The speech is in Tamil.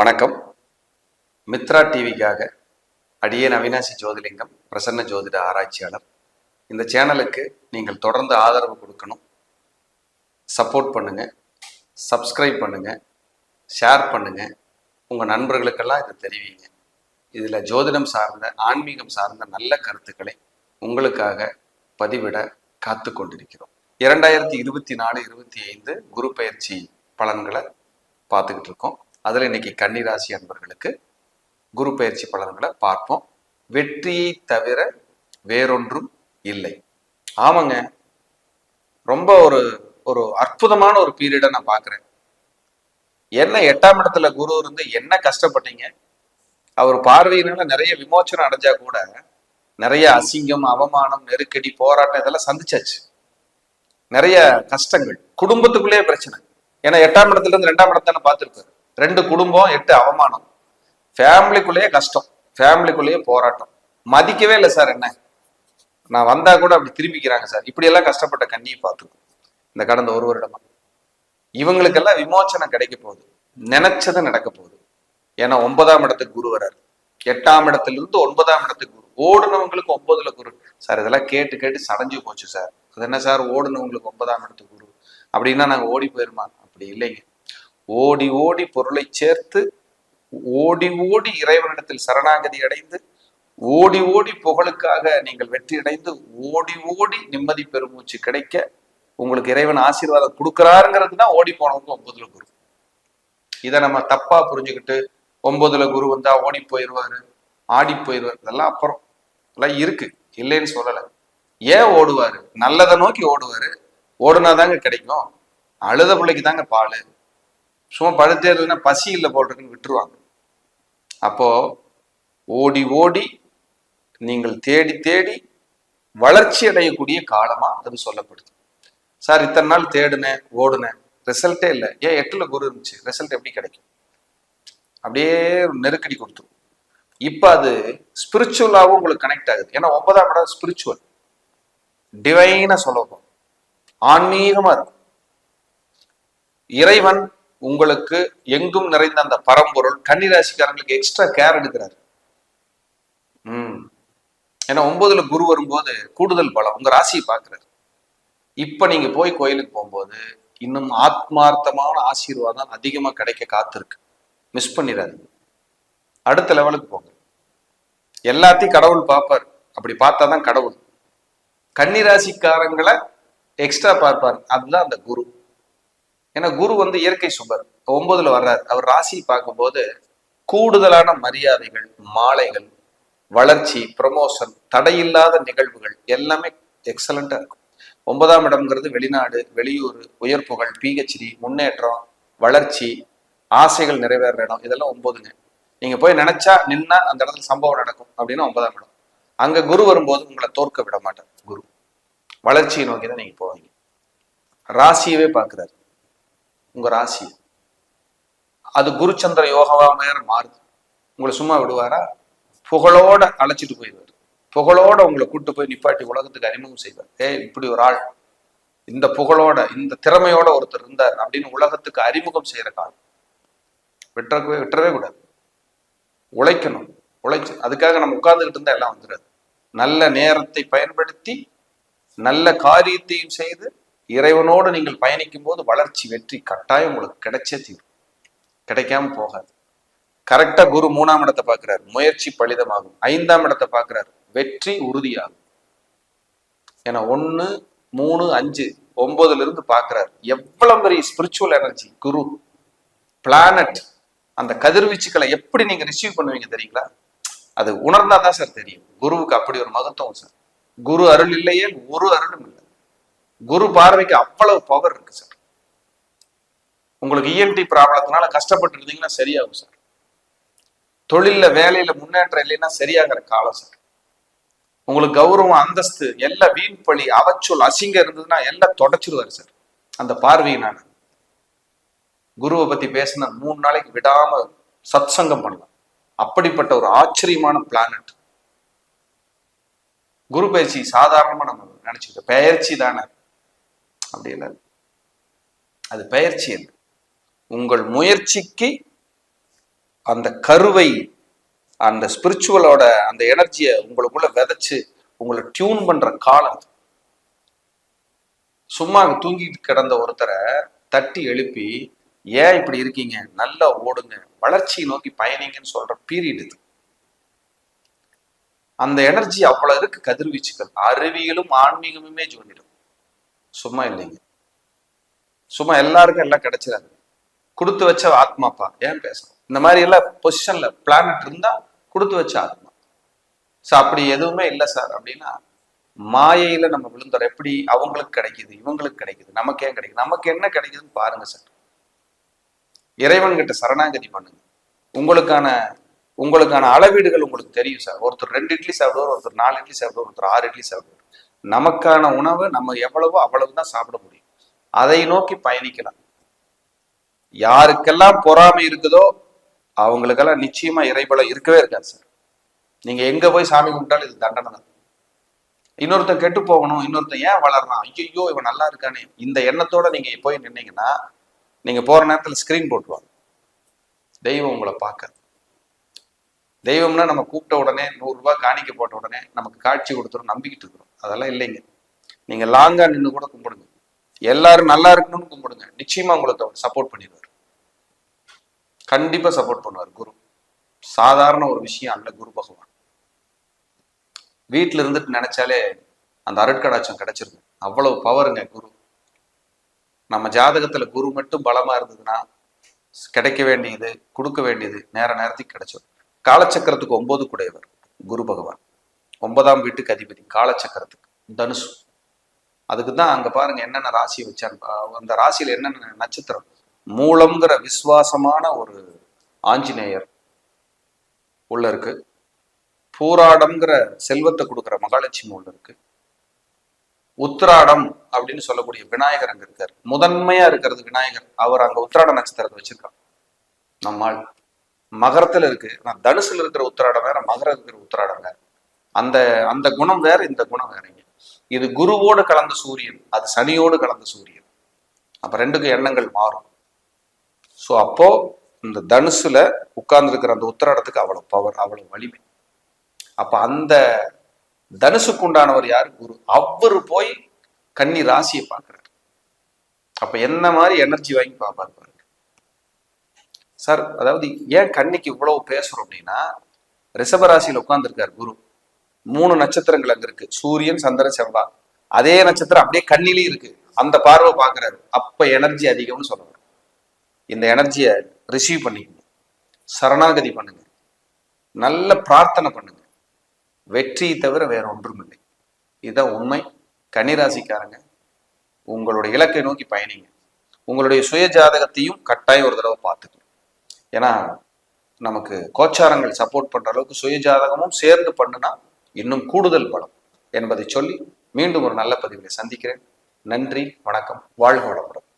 வணக்கம். மித்ரா டிவிக்காக அடியேன் அவினாசி ஜோதிலிங்கம் பிரசன்ன ஜோதிட ஆராய்ச்சியாளர். இந்த சேனலுக்கு நீங்கள் தொடர்ந்து ஆதரவு கொடுக்கணும். சப்போர்ட் பண்ணுங்கள் சப்ஸ்கிரைப் பண்ணுங்கள் ஷேர் பண்ணுங்கள் உங்கள் நண்பர்களுக்கெல்லாம் இதை தெரிவிங்க. இதில் ஜோதிடம் சார்ந்த ஆன்மீகம் சார்ந்த நல்ல கருத்துக்களை உங்களுக்காக பதிவிட காத்து கொண்டிருக்கிறோம். இரண்டாயிரத்தி இருபத்தி நாலு இருபத்தி ஐந்து குரு பயிற்சி பலன்களை பார்த்துக்கிட்டு இருக்கோம். அதில் இன்னைக்கு கன்னிராசி அன்பர்களுக்கு குரு பயிற்சி பலன்களை பார்ப்போம். வெற்றியை தவிர வேறொன்றும் இல்லை. ஆமாங்க. ரொம்ப ஒரு ஒரு அற்புதமான ஒரு பீரியடை நான் பார்க்குறேன். என்ன எட்டாம் இடத்துல குரு இருந்து என்ன கஷ்டப்பட்டீங்க? அவர் பார்வையினால நிறைய விமோச்சனம் அடைஞ்சா கூட நிறைய அசிங்கம் அவமானம் நெருக்கடி போராட்டம் இதெல்லாம் சந்திச்சாச்சு. நிறைய கஷ்டங்கள். குடும்பத்துக்குள்ளேயே பிரச்சனை. ஏன்னா எட்டாம் இடத்துல இருந்து ரெண்டாம் இடத்தானே பார்த்துருப்பாரு ரெண்டு குடும்பம் எட்டு அவமானம். ஃபேமிலிக்குள்ளேயே கஷ்டம். ஃபேமிலிக்குள்ளேயே போராட்டம். மதிக்கவே இல்லை சார் என்ன? நான் வந்தா கூட அப்படி திரும்பிக்கிறாங்க சார். இப்படியெல்லாம் கஷ்டப்பட்ட கண்ணியை பார்த்துருக்கோம் இந்த கடந்த ஒரு வருடமா. இவங்களுக்கெல்லாம் விமோச்சனம் கிடைக்க போகுது. நினைச்சது நடக்க போகுது. ஏன்னா ஒன்பதாம் இடத்துக்கு குரு வராரு எட்டாம் இடத்துல இருந்து ஒன்பதாம் இடத்துக்கு குரு. ஓடுனவங்களுக்கு ஒன்பதுல குரு. சார் இதெல்லாம் கேட்டு கேட்டு சடைஞ்சு போச்சு சார். அது என்ன சார்? ஓடுனவங்களுக்கு ஒன்பதாம் இடத்துக்கு குரு. அப்படின்னா நாங்க ஓடி போயிருமா? அப்படி இல்லைங்க. ஓடி ஓடி பொருளை சேர்த்து ஓடி ஓடி இறைவனிடத்தில் சரணாகதி அடைந்து ஓடி ஓடி புகழுக்காக நீங்கள் வெற்றி அடைந்து ஓடி ஓடி நிம்மதி பெருமூச்சு கிடைக்க உங்களுக்கு இறைவன் ஆசீர்வாதம் கொடுக்குறாருங்கிறது தான் ஓடி போனவங்க ஒன்பதுல குரு. இதை நம்ம தப்பா புரிஞ்சுக்கிட்டு ஒன்பதுல குரு வந்தா ஓடி போயிடுவாரு ஆடி போயிடுவாரு இதெல்லாம் அப்புறம். இதெல்லாம் இருக்கு. இல்லைன்னு சொல்லலை. ஏன் ஓடுவாரு? நல்லதை நோக்கி ஓடுவாரு. ஓடுனாதாங்க கிடைக்கும். அழுத பிள்ளைக்கு தாங்க பால். சும்மா படுத்தே இல்லைன்னா பசி இல்லை போடுறதுன்னு விட்டுருவாங்க. அப்போ ஓடி ஓடி நீங்கள் தேடி தேடி வளர்ச்சி அடையக்கூடிய காலமா அது சொல்லப்படுது. சார் இத்தனை நாள் தேடுனேன் ஓடுனேன். ரிசல்ட்டே இல்லை. ஏன் எட்டுல குரு இருந்துச்சு? ரிசல்ட் எப்படி கிடைக்கும்? அப்படியே நெருக்கடி கொடுத்துரும். இப்போ அது ஸ்பிரிச்சுவலாகவும் உங்களுக்கு கனெக்ட் ஆகுது. ஏன்னா ஒன்பதாம் இடம் ஸ்பிரிச்சுவல் டிவைனா சொல்லப்போம் ஆன்மீகமா இருக்கும். இறைவன் உங்களுக்கு எங்கும் நிறைந்த அந்த பரம்பொருள் கன்னிராசிக்காரங்களுக்கு எக்ஸ்ட்ரா கேர் எடுக்கிறாரு. உம் ஏன்னா ஒன்பதுல குரு வரும்போது கூடுதல் பலம் உங்க ராசியை பாக்குறாரு இப்ப நீங்க போய் கோயிலுக்கு போகும்போது இன்னும் ஆத்மார்த்தமான ஆசீர்வாதம் அதிகமா கிடைக்க காத்திருக்கு. மிஸ் பண்ணிடாதீங்க. அடுத்த லெவலுக்கு போங்க. எல்லாத்தையும் கடவுள் பார்ப்பார். அப்படி பார்த்தா தான் கடவுள். கன்னிராசிக்காரங்களை எக்ஸ்ட்ரா பார்ப்பார். அதுதான் அந்த குரு. ஏன்னா குரு வந்து இயற்கை சுபர். ஒன்பதுல வர்றார். அவர் ராசி பார்க்கும்போது கூடுதலான மரியாதைகள் மாலைகள் வளர்ச்சி ப்ரமோஷன் தடையில்லாத நிகழ்வுகள் எல்லாமே எக்ஸலண்டா இருக்கும். ஒன்பதாம் இடம்ங்கிறது வெளிநாடு வெளியூர் உயர் புகழ் பிஹெச்டி முன்னேற்றம் வளர்ச்சி ஆசைகள் நிறைவேற இடம். இதெல்லாம் ஒன்பதுங்க நீங்க போய் நினைச்சா நின்னா அந்த இடத்துல சம்பவம் நடக்கும் அப்படின்னு ஒன்பதாம் இடம். அங்க குரு வரும்போது உங்களை தோற்க விட மாட்டார் குரு. வளர்ச்சியை நோக்கி தான் நீங்க போவீங்க. ராசியவே பாக்குறாரு உங்க ராசி. அது குருச்சந்திர யோகவா நேரம் மாறுது. உங்களை சும்மா விடுவாரா? புகழோட அழைச்சிட்டு போயிடுவார். புகழோட உங்களை கூட்டு போய் நிப்பாட்டி உலகத்துக்கு அறிமுகம் செய்வார். ஏ இப்படி ஒரு ஆள். இந்த புகழோட இந்த திறமையோட ஒருத்தர் இருந்தார் அப்படின்னு உலகத்துக்கு அறிமுகம் செய்யற காலம். விட்டுறவே விட்டுறவே கூடாது. உழைக்கணும். உழைச்சு அதுக்காக நம்ம உட்கார்ந்துக்கிட்டு இருந்தா எல்லாம் வந்துடாது. நல்ல நேரத்தை பயன்படுத்தி நல்ல காரியத்தையும் செய்து இறைவனோடு நீங்கள் பயணிக்கும் போது வளர்ச்சி வெற்றி கட்டாயம் உங்களுக்கு கிடைச்சே தீரும். கிடைக்காம போகாது. கரெக்டா குரு மூணாம் இடத்தை பார்க்கிறார். முயற்சி பலிதமாகும். ஐந்தாம் இடத்தை பார்க்கிறார். வெற்றி உறுதியாகும். ஏன்னா ஒண்ணு மூணு அஞ்சு ஒன்பதுல இருந்து பார்க்கிறார். எவ்வளவு பெரிய ஸ்பிரிச்சுவல் எனர்ஜி குரு. பிளானட் அந்த கதிர்வீச்சுக்களை எப்படி நீங்க ரிசீவ் பண்ணுவீங்க தெரியுங்களா? அது உணர்ந்தா தான் சார் தெரியும். குருவுக்கு அப்படி ஒரு மகத்துவம் சார். குரு அருள் இல்லையே ஒரு அருளும் இல்லை. குரு பார்வைக்கு அவ்வளவு பவர் இருக்கு சார் உங்களுக்கு இஎன்டி ப்ராப்ளத்தினால கஷ்டப்பட்டு இருந்தீங்கன்னா சரியாகும் சார் தொழில்ல வேலையில முன்னேற்றம் இல்லைன்னா சரியாகிற காலம் சார் உங்களுக்கு கௌரவம் அந்தஸ்து எல்லாம் வீண் பழி அவச்சொல் அசிங்கம் இருந்ததுன்னா எல்லாம் தொடச்சிருவாரு சார் அந்த பார்வையினால குருவை பத்தி பேசின மூணு நாளைக்கு விடாம சத்சங்கம் பண்ணலாம். அப்படிப்பட்ட ஒரு ஆச்சரியமான பிளானட் குரு பயிற்சி சாதாரணமா நம்ம நினைச்சுக்கிட்டோம். பயிற்சி தானே அப்படி இல்லை அது பயிற்சி என்று உங்கள் முயற்சிக்கு அந்த கருவை அந்த ஸ்பிரிச்சுவலோட அந்த எனர்ஜியை உங்களுக்குள்ள விதைச்சு உங்களை டியூன் பண்ற காலம் சும்மா அங்க தூங்கிட்டு கிடந்த ஒருத்தரை தட்டி எழுப்பி ஏன் இப்படி இருக்கீங்க? நல்லா ஓடுங்க. வளர்ச்சியை நோக்கி பயணிங்கன்னு சொல்ற பீரியட் இது. அந்த எனர்ஜி அவ்வளவு இருக்கு கதிர்வீச்சுகள் அறிவியலும் ஆன்மீகமுமே ஜோதிடம் சும்மா இல்லைங்க. சும்மா எல்லாருக்கும் எல்லாம் கிடைச்சிடாது கொடுத்து வச்ச ஆத்மாப்பா ஏன் பேசுறோம் இந்த மாதிரி எல்லாம் பொசிஷன்ல பிளானட் இருந்தா கொடுத்து வச்ச ஆத்மா. சார் அப்படி எதுவுமே இல்லை சார் அப்படின்னா மாயையில நம்ம விழுந்தோம். எப்படி? அவங்களுக்கு கிடைக்குது இவங்களுக்கு கிடைக்குது நமக்கு ஏன் கிடைக்குது? நமக்கு என்ன கிடைக்குதுன்னு பாருங்க சார் இறைவன் கிட்ட சரணாகதி பண்ணுங்க. உங்களுக்கான உங்களுக்கான அளவீடுகள் உங்களுக்கு தெரியும் சார் ஒருத்தர் ரெண்டு இட்லி சாப்பிடுவார் ஒருத்தர் நாலு இட்லி சாப்பிடுவார் ஒருத்தர் ஆறு இட்லி சாப்பிடுவார். நமக்கான உணவை நம்ம எவ்வளவோ அவ்வளவு தான் சாப்பிட முடியும். அதை நோக்கி பயணிக்கலாம். யாருக்கெல்லாம் பொறாமை இருக்குதோ அவங்களுக்கெல்லாம் நிச்சயமா இறைபலம் இருக்கவே இருக்காது சார். நீங்க எங்க போய் சாமி கும்பிட்டாலும் இது தண்டனை தான். இன்னொருத்தன் கெட்டு போகணும் இன்னொருத்தன் ஏன் வளர்றான்? ஐயோ இவன் நல்லா இருக்கானே. இந்த எண்ணத்தோட நீங்க போய் நின்னீங்கன்னா நீங்க போற நேரத்துல ஸ்கிரீன் போட்டுருவாங்க. தெய்வம் உங்களை பார்க்க தெய்வம்னா நம்ம கூப்பிட்ட உடனே நூறு ரூபாய் காணிக்க போட்ட உடனே நமக்கு காட்சி கொடுத்துரும் நம்பிக்கிட்டு இருக்கிறோம். அதெல்லாம் இல்லைங்க. நீங்க லாங்கா நின்று கூட கும்பிடுங்க. எல்லாரும் நல்லா இருக்கணும்னு கும்பிடுங்க. நிச்சயமா உங்களுக்கு அவர் சப்போர்ட் பண்ணிடுவார். கண்டிப்பா சப்போர்ட் பண்ணுவார் குரு. சாதாரண ஒரு விஷயம் அல்ல குரு பகவான். வீட்டுல இருந்துட்டு நினைச்சாலே அந்த அருட்கடாச்சம் கிடைச்சிருது. அவ்வளவு பவருங்க குரு. நம்ம ஜாதகத்துல குரு மட்டும் பலமா இருந்ததுன்னா கிடைக்க வேண்டியது கொடுக்க வேண்டியது நேர நேரத்துக்கு கிடைச்சிடும் காலச்சக்கரத்துக்கு ஒன்பது குடையவர் குரு பகவான். ஒன்பதாம் வீட்டுக்கு அதிபதி காலச்சக்கரத்துக்கு தனுசு. அதுக்கு தான் அங்க பாருங்க என்னென்ன ராசி வச்சான் அஹ் அந்த ராசியில என்னென்ன நட்சத்திரம்? மூலம்ங்கிற விசுவாசமான ஒரு ஆஞ்சநேயர் உள்ள இருக்கு. பூராடம்ங்கிற செல்வத்தை கொடுக்குற மகாலட்சுமி உள்ள இருக்கு. உத்திராடம் அப்படின்னு சொல்லக்கூடிய விநாயகர் அங்க இருக்காரு. முதன்மையா இருக்கிறது விநாயகர். அவர் அங்க உத்திராட நட்சத்திரத்தை வச்சிருக்கார். நம்மால். மகரத்துல இருக்கு. நான் தனுசுல இருக்கிற உத்திராடம் வேற மகரம் இருக்கிற உத்திராடம் வேற. அந்த அந்த குணம் வேற இந்த குணம் வேறங்க இது குருவோடு கலந்த சூரியன் அது சனியோடு கலந்த சூரியன். அப்ப ரெண்டுக்கும் எண்ணங்கள் மாறும். ஸோ அப்போ இந்த தனுசுல உட்கார்ந்து இருக்கிற அந்த உத்திராடத்துக்கு அவ்வளவு பவர் அவ்வளவு வலிமை. அப்ப அந்த தனுசுக்கு உண்டானவர் யார்? குரு. அவர் போய் கன்னி ராசியை பார்க்கிறார். அப்ப என்ன மாதிரி எனர்ஜி வாங்கி பார்ப்பாரு பாருங்க. சார் அதாவது ஏன் கன்னிக்கு இவ்வளவு பேசுறோம் அப்படின்னா ரிஷபராசியில உட்கார்ந்துருக்கார் குரு. மூணு நட்சத்திரங்கள் அங்க இருக்கு. சூரியன் சந்திரன் செவ்வாய். அதே நட்சத்திரம் அப்படியே கண்ணிலே இருக்கு. அந்த பார்வை பாக்குறாரு அப்ப எனர்ஜி அதிகம்னு சொல்லுவார் இந்த எனர்ஜியை ரிசீவ் பண்ணிக்கணும் சரணாகதி பண்ணுங்க. நல்ல பிரார்த்தனை பண்ணுங்க. வெற்றியை தவிர வேற ஒன்றும் இல்லை இதுதான் உண்மை. கன்னிராசிக்காரங்க உங்களுடைய இலக்கை நோக்கி பயணிங்க. உங்களுடைய சுய ஜாதகத்தையும் கட்டாயம் ஒரு தடவை பார்த்துக்கணும். ஏன்னா நமக்கு கோச்சாரங்கள் சப்போர்ட் பண்ற அளவுக்கு சுய ஜாதகமும் சேர்ந்து பண்ணுனா இன்னும் கூடுதல் பலம் என்பதை சொல்லி மீண்டும் ஒரு நல்ல பதிவில் சந்திக்கிறேன். நன்றி வணக்கம் வாழ்க வளமுடன்.